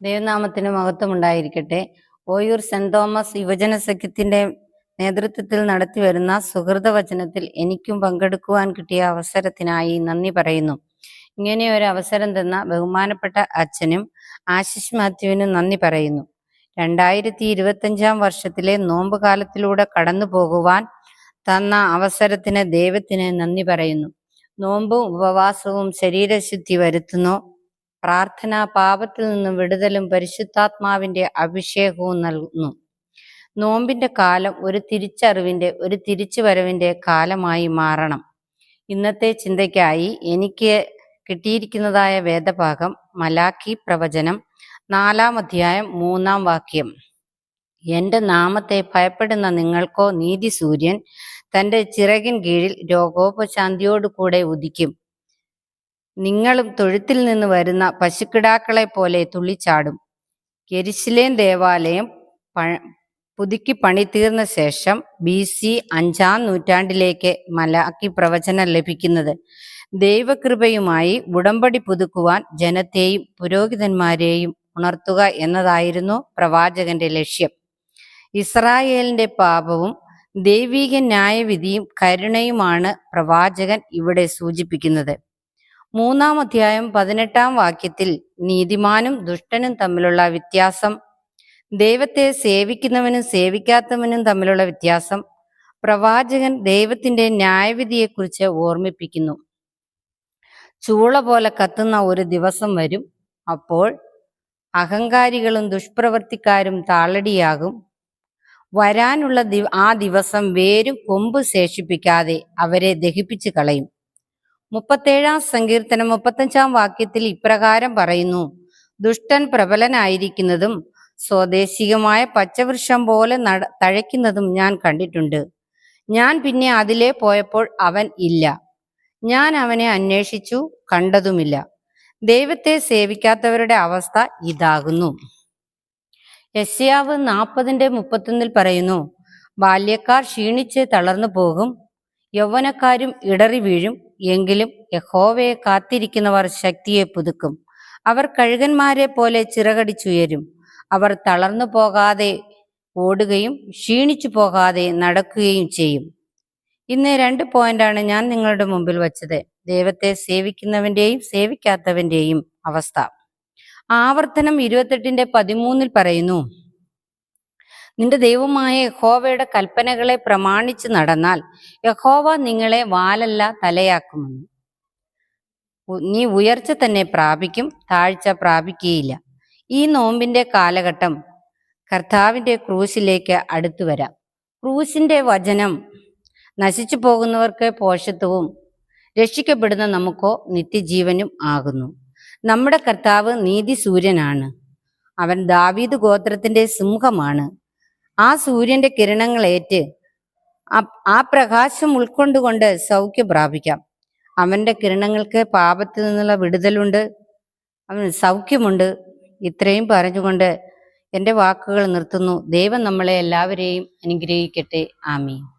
ദൈവനാമത്തിന് മഹത്വമുണ്ടായിരിക്കട്ടെ. Oyoor saint Thomas യുവജന സഖ്യത്തിന്റെ നേതൃത്വത്തിൽ നടത്തിവരുന്ന സുഹൃത വചനത്തിൽ എനിക്കും പങ്കെടുക്കുവാൻ കിട്ടിയ അവസരത്തിനായി നന്ദി പറയുന്നു. ഇങ്ങനെ ഒരു അവസരം തന്ന ബഹുമാനപ്പെട്ട അച്ഛനും ആശിഷ് മാത്യുവിനും നന്ദി പറയുന്നു. രണ്ടായിരത്തി ഇരുപത്തഞ്ചാം വർഷത്തിലെ നോമ്പ് കാലത്തിലൂടെ കടന്നു പോകുവാൻ തന്ന അവസരത്തിന് ദൈവത്തിന് നന്ദി പറയുന്നു. നോമ്പും ഉപവാസവും ശരീരശുദ്ധി വരുത്തുന്നു. പ്രാർത്ഥന പാപത്തിൽ നിന്നും വിടുതലും പരിശുദ്ധാത്മാവിന്റെ അഭിഷേകവും നൽകുന്നു. നോമ്പിന്റെ കാലം ഒരു തിരിച്ചറിവിന്റെ ഒരു തിരിച്ചുവരവിന്റെ കാലമായി മാറണം. ഇന്നത്തെ ചിന്തയ്ക്കായി എനിക്ക് കിട്ടിയിരിക്കുന്നതായ വേദഭാഗം മലാഖി പ്രവചനം നാലാം അധ്യായം മൂന്നാം വാക്യം. എന്റെ നാമത്തെ ഭയപ്പെടുന്ന നിങ്ങൾക്കോ നീതി സൂര്യൻ തന്റെ ചിറകിൻ കീഴിൽ രോഗോപശാന്തിയോടുകൂടെ ഉദിക്കും. നിങ്ങളും തൊഴുത്തിൽ നിന്ന് വരുന്ന പശുക്കിടാക്കളെ പോലെ തുള്ളിച്ചാടും. കെരിശിലേൻ ദേവാലയം പുതുക്കി പണി തീർന്ന ശേഷം ബി സി അഞ്ചാം നൂറ്റാണ്ടിലേക്ക് മലാക്കി പ്രവചനം ലഭിക്കുന്നത്. ദൈവകൃപയുമായി ഉടമ്പടി പുതുക്കുവാൻ ജനത്തെയും പുരോഹിതന്മാരെയും ഉണർത്തുക എന്നതായിരുന്നു പ്രവാചകന്റെ ലക്ഷ്യം. ഇസ്രായേലിന്റെ പാപവും ദൈവീക ന്യായവിധിയും കരുണയുമാണ് പ്രവാചകൻ ഇവിടെ സൂചിപ്പിക്കുന്നത്. മൂന്നാം അധ്യായം പതിനെട്ടാം വാക്യത്തിൽ നീതിമാനും ദുഷ്ടനും തമ്മിലുള്ള വ്യത്യാസം. ദൈവത്തെ സേവിക്കുന്നവനും സേവിക്കാത്തവനും തമ്മിലുള്ള വ്യത്യാസം. പ്രവാചകൻ ദൈവത്തിന്റെ ന്യായവിധിയെക്കുറിച്ച് ഓർമ്മിപ്പിക്കുന്നു. ചൂള പോലെ കത്തുന്ന ഒരു ദിവസം വരും. അപ്പോൾ അഹങ്കാരികളും ദുഷ്പ്രവർത്തിക്കാരും താളടിയാകും. വരാനുള്ള ആ ദിവസം വേരും കൊമ്പ് ശേഷിപ്പിക്കാതെ അവരെ ദഹിപ്പിച്ചു കളയും. മുപ്പത്തേഴാം സങ്കീർത്തനം മുപ്പത്തഞ്ചാം വാക്യത്തിൽ ഇപ്രകാരം പറയുന്നു. ദുഷ്ടൻ പ്രബലനായിരിക്കുന്നതും സ്വദേശികമായ പച്ചവൃക്ഷം പോലെ നട തഴയ്ക്കുന്നതും ഞാൻ കണ്ടിട്ടുണ്ട്. ഞാൻ പിന്നെ അതിലെ പോയപ്പോൾ അവൻ ഇല്ല. ഞാൻ അവനെ അന്വേഷിച്ചു കണ്ടതുമില്ല. ദൈവത്തെ സേവിക്കാത്തവരുടെ അവസ്ഥ ഇതാകുന്നു. യസ്യാവ് നാൽപ്പതിന്റെ മുപ്പത്തൊന്നിൽ പറയുന്നു ബാല്യക്കാർ ക്ഷീണിച്ച് തളർന്നു പോകും യൗവനക്കാരും ഇടറി വീഴും എങ്കിലും യഹോവയെ കാത്തിരിക്കുന്നവർ ശക്തിയെ പുതുക്കും. അവർ കഴുകന്മാരെ പോലെ ചിറകടിച്ചുയരും. അവർ തളർന്നു പോകാതെ ഓടുകയും ക്ഷീണിച്ചു പോകാതെ നടക്കുകയും ചെയ്യും. ഇന്ന് രണ്ട് പോയിന്റാണ് ഞാൻ നിങ്ങളുടെ മുമ്പിൽ വച്ചത്. ദൈവത്തെ സേവിക്കുന്നവന്റെയും സേവിക്കാത്തവന്റെയും അവസ്ഥ. ആവർത്തനം ഇരുപത്തെട്ടിന്റെ പതിമൂന്നിൽ പറയുന്നു നിന്റെ ദൈവമായ യഹോവയുടെ കൽപ്പനകളെ പ്രമാണിച്ച് നടന്നാൽ യഹോവ നിങ്ങളെ വാലല്ല തലയാക്കുമെന്ന്. നീ ഉയർച്ച തന്നെ പ്രാപിക്കും താഴ്ച പ്രാപിക്കുകയില്ല ഈ നോമ്പിന്റെ കാലഘട്ടം കർത്താവിന്റെ ക്രൂശിലേക്ക് അടുത്തു വരാം. ക്രൂശിന്റെ വചനം നശിച്ചു പോകുന്നവർക്ക് പോഷത്വവും രക്ഷിക്കപ്പെടുന്ന നമുക്കോ നിത്യജീവനും ആകുന്നു. നമ്മുടെ കർത്താവ് നീതി സൂര്യനാണ് അവൻ ദാവീദ് ഗോത്രത്തിന്റെ സിംഹമാണ്. ആ സൂര്യന്റെ കിരണങ്ങളേറ്റ് ആ- പ്രകാശം ഉൾക്കൊണ്ടുകൊണ്ട് സൗഖ്യം പ്രാപിക്കാം. അവന്റെ കിരണങ്ങൾക്ക് പാപത്തിൽ നിന്നുള്ള വിടുതലുണ്ട്. അവന് സൗഖ്യമുണ്ട്. ഇത്രയും പറഞ്ഞുകൊണ്ട് എന്റെ വാക്കുകൾ നിർത്തുന്നു. ദൈവം നമ്മളെ എല്ലാവരെയും അനുഗ്രഹിക്കട്ടെ. ആമീൻ.